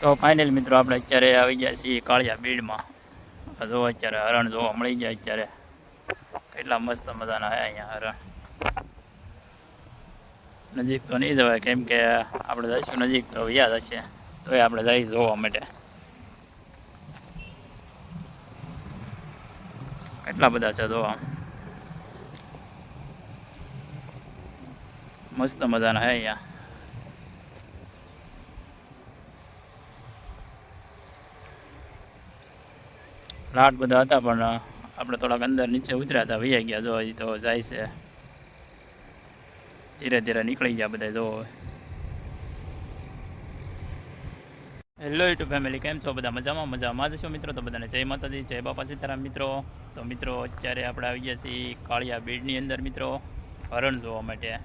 તો ફાઇનલ મિત્રો આપણે અત્યારે આવી ગયા છીએ કાળિયા બીડમાં. જો અત્યારે હરણ જોવા મળી ગયા અત્યારે. કેટલા મસ્ત મજાના હે અહીંયા હરણ. નજીક તો નહીં જવાય, કેમ કે આપણે જઈશું નજીક તો યાદ હશે. તોય આપણે જઈ જોવા માટે. કેટલા બધા છે જોવા મસ્ત મજાના હે અહીંયા. લાટ બધા હતા, પણ આપણે થોડાક અંદર નીચે ઉતર્યા હતા, વૈયા ગયા, જો હજી તો જાય છે. ધીરે ધીરે નીકળી ગયા બધા જો. હેલો યુટ્યુબ ફેમિલી કેમ છો બધા? મજામાં મજામાં જ છો મિત્રો? તો બધાને જય માતાજી, જય બાપા સીતારામ મિત્રો. તો મિત્રો, અત્યારે આપણે આવી ગયા છીએ કાળિયા બેડની અંદર મિત્રો, હરણ જોવા માટે.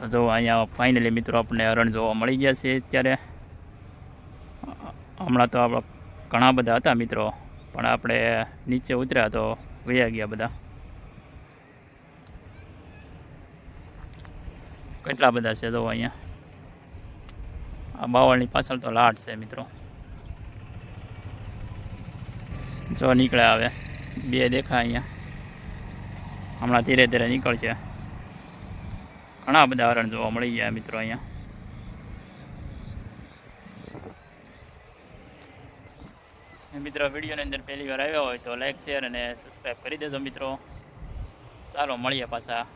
તો જો અહીંયા ફાઇનલી મિત્રો આપણને હરણ જોવા મળી ગયા છે અત્યારે. હમણાં તો આપણે ઘણા બધા હતા મિત્રો. પણ આપણે નીચે ઉતર્યા તો વયા ગયા બધા. કેટલા બધા છે જો અહીંયા? આ બાવળની પાછળ તો લાટ છે મિત્રો. જો નીકળે આવે, બે દેખાય અહીંયા. હમણાં ધીરે ધીરે નીકળશે. ઘણા બધા હરણ જોવા મળી ગયા મિત્રો અહીંયા. મિત્રો, વિડીયોની અંદર પહેલી વાર આવ્યા હોય તો લાઈક શેર અને સબસ્ક્રાઈબ કરી દેજો મિત્રો. ચાલો, મળીએ પાછા.